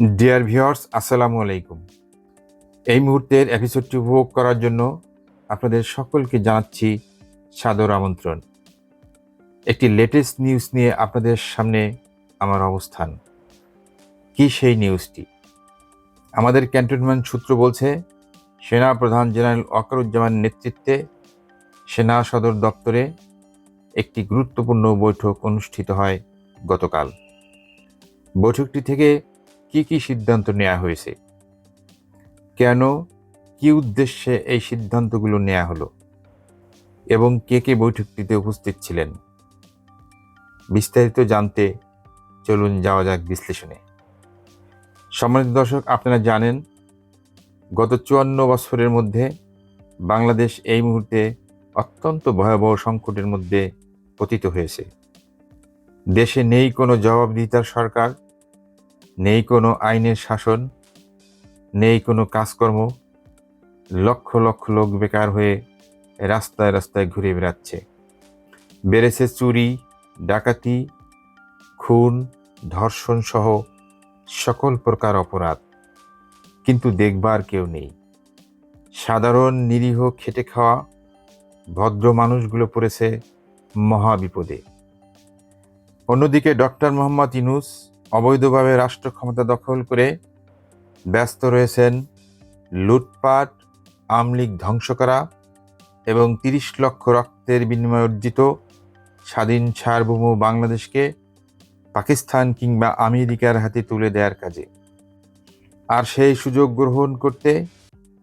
Dear viewers আসসালামু আলাইকুম। এই মুহূর্তের এপিসোডটি উপভোগ করার জন্য আপনাদের সকলকে জানাচ্ছি সাদর আমন্ত্রণ। একটি লেটেস্ট নিউজ নিয়ে আপনাদের সামনে আমার অবস্থান। কি সেই নিউজটি আমাদের ক্যান্টনমেন্ট সূত্র বলছে, সেনা প্রধান জেনারেল ওয়াকারুজ্জামান নেতৃত্বে সেনা সদর দপ্তরে একটি গুরুত্বপূর্ণ বৈঠক অনুষ্ঠিত হয় গতকাল। বৈঠকটি থেকে কি কি সিদ্ধান্ত নেওয়া হয়েছে? কেন, কি উদ্দেশ্যে এই সিদ্ধান্তগুলো নেওয়া হলো? এবং কে কে বৈঠকটিতে উপস্থিত ছিলেন? বিস্তারিত জানতে চলুন যাওয়া যাক বিশ্লেষণে। সম্মানিত দর্শক, আপনারা জানেন, গত চুয়ান্ন বছরের মধ্যে বাংলাদেশ এই মুহূর্তে অত্যন্ত ভয়াবহ সংকটের মধ্যে পতিত হয়েছে। দেশে নেই কোনো জবাবদিহিতার সরকার নেই কোনো আইনের শাসন, নেই কোনো কাজকর্ম, লক্ষ লক্ষ লোক বেকার হয়ে রাস্তায় রাস্তায় ঘুরে বেড়াচ্ছে। বেড়েছে চুরি, ডাকাতি, খুন ধর্ষণ সহ সকল প্রকার অপরাধ। কিন্তু দেখবার কেউ নেই। সাধারণ নিরীহ খেটে খাওয়া ভদ্র মানুষগুলো পড়েছে মহাবিপদে। অন্যদিকে ডক্টর মোহাম্মদ ইনুস অবৈধভাবে রাষ্ট্র ক্ষমতা দখল করে ব্যস্ত রয়েছেন লুটপাট, আমলিগ ধ্বংস করা এবং তিরিশ লক্ষ রক্তের বিনিময়ে অর্জিত স্বাধীন সার্বভৌম বাংলাদেশকে পাকিস্তান কিংবা আমেরিকার হাতে তুলে দেওয়ার কাজে। আর সেই সুযোগ গ্রহণ করতে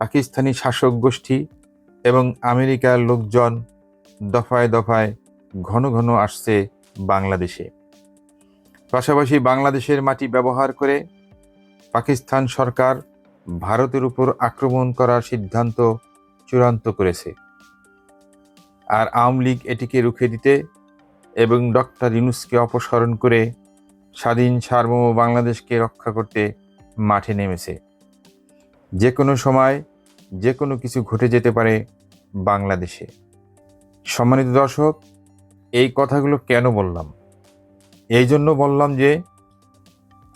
পাকিস্তানি শাসক গোষ্ঠী এবং আমেরিকার লোকজন দফায় দফায় ঘন ঘন আসছে বাংলাদেশে। পাশাপাশি বাংলাদেশের মাটি ব্যবহার করে পাকিস্তান সরকার ভারতের উপর আক্রমণ করার সিদ্ধান্ত চূড়ান্ত করেছে। আর আওয়ামী লীগ এটিকে রুখে দিতে এবং ডক্টর ইউনুসকে অপসারণ করে স্বাধীন সার্বভৌম বাংলাদেশকে রক্ষা করতে মাঠে নেমেছে। যে কোনো সময় যে কোনো কিছু ঘটে যেতে পারে বাংলাদেশে। সম্মানিত দর্শক, এই কথাগুলো কেন বললাম? এই জন্য বললাম যে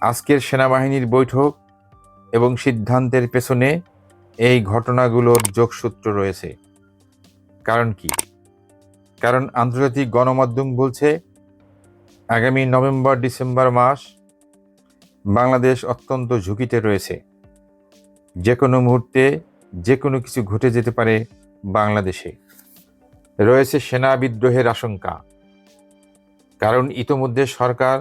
আজকের সেনাবাহিনীর বৈঠক এবং সিদ্ধান্তের পেছনে এই ঘটনাগুলোর যোগসূত্র রয়েছে। কারণ কি? কারণ আন্তর্জাতিক গণমাধ্যম বলছে, আগামী নভেম্বর, ডিসেম্বর মাস বাংলাদেশ অত্যন্ত ঝুঁকিতে রয়েছে। যে কোনো মুহূর্তে যে কোনো কিছু ঘটে যেতে পারে বাংলাদেশে। রয়েছে সেনা বিদ্রোহের আশঙ্কা। কারণ ইতোমধ্যে সরকার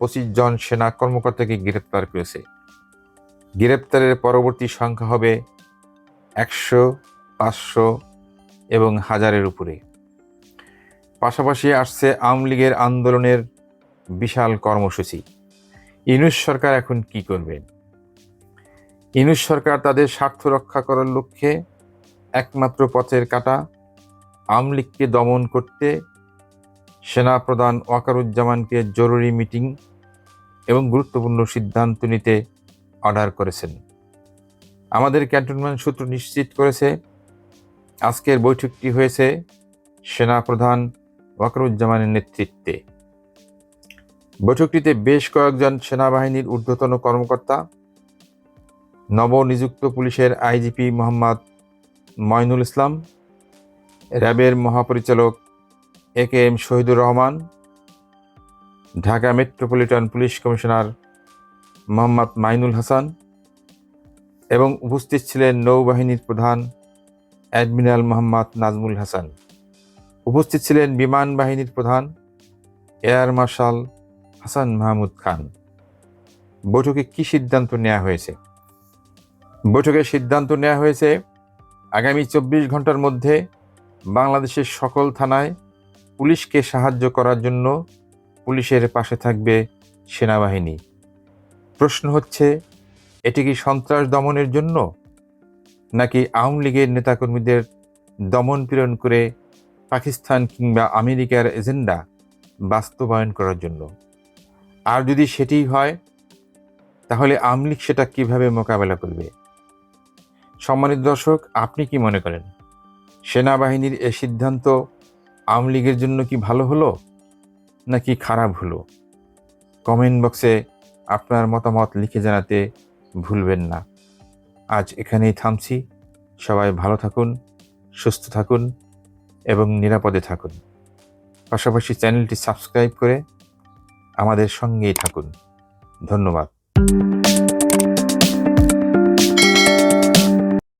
পঁচিশ জন সেনা কর্মকর্তাকে গ্রেপ্তার করেছে। গ্রেপ্তারের পরবর্তী সংখ্যা হবে একশো, পাঁচশো এবং হাজারের উপরে। পাশাপাশি আসছে আওয়ামী লীগের আন্দোলনের বিশাল কর্মসূচি। ইনুস সরকার এখন কি করবেন? ইনুস সরকার তাদের স্বার্থ রক্ষা করার লক্ষ্যে একমাত্র পথের কাটা আওয়ামী লীগকে দমন করতে সেনাপ্রধান ওয়াকারুজ্জামানকে জরুরি মিটিং এবং গুরুত্বপূর্ণ সিদ্ধান্ত নিতে অর্ডার করেছেন। আমাদের ক্যান্টনমেন্ট সূত্র নিশ্চিত করেছে, আজকের বৈঠকটি হয়েছে সেনাপ্রধান ওয়াকারুজ্জামানের নেতৃত্বে। বৈঠকটিতে বেশ কয়েকজন সেনাবাহিনীর ঊর্ধ্বতন কর্মকর্তা, নবনিযুক্ত পুলিশের আইজিপি মোহাম্মদ ময়নুল ইসলাম, র্যাবের মহাপরিচালক A K M Shahidur Rahman, Dhaka metropolitan police commissioner Mohammad Mainul Hasan এবং উপস্থিত ছিলেন নৌবাহিনীর প্রধান অ্যাডমিরাল মোহাম্মদ নাজমুল হাসান। উপস্থিত ছিলেন বিমান বাহিনীর প্রধান এয়ার মার্শাল হাসান মাহমুদ খান। বৈঠকে কি সিদ্ধান্ত নেওয়া হয়েছে? বৈঠকে সিদ্ধান্ত নেওয়া হয়েছে, আগামী চব্বিশ ঘণ্টার মধ্যে বাংলাদেশের সকল থানায় পুলিশকে সাহায্য করার জন্য পুলিশের পাশে থাকবে সেনাবাহিনী। প্রশ্ন হচ্ছে, এটি কি সন্ত্রাস দমনের জন্য? নাকি আওয়ামী লীগের নেতাকর্মীদের দমন পীড়ন করে পাকিস্তান কিংবা আমেরিকার এজেন্ডা বাস্তবায়ন করার জন্য? আর যদি সেটিই হয়, তাহলে আওয়ামী লীগ সেটা কীভাবে মোকাবেলা করবে? সম্মানিত দর্শক, আপনি কি মনে করেন? সেনাবাহিনীর এ সিদ্ধান্ত আওয়ামী লীগের জন্য কি ভালো হলো নাকি খারাপ হলো? কমেন্ট বক্সে আপনার মতামত লিখে জানাতে ভুলবেন না। আজ এখানেই থামছি। সবাই ভালো থাকুন, সুস্থ থাকুন এবং নিরাপদে থাকুন। পাশাপাশি চ্যানেলটি সাবস্ক্রাইব করে আমাদের সঙ্গেই থাকুন। ধন্যবাদ।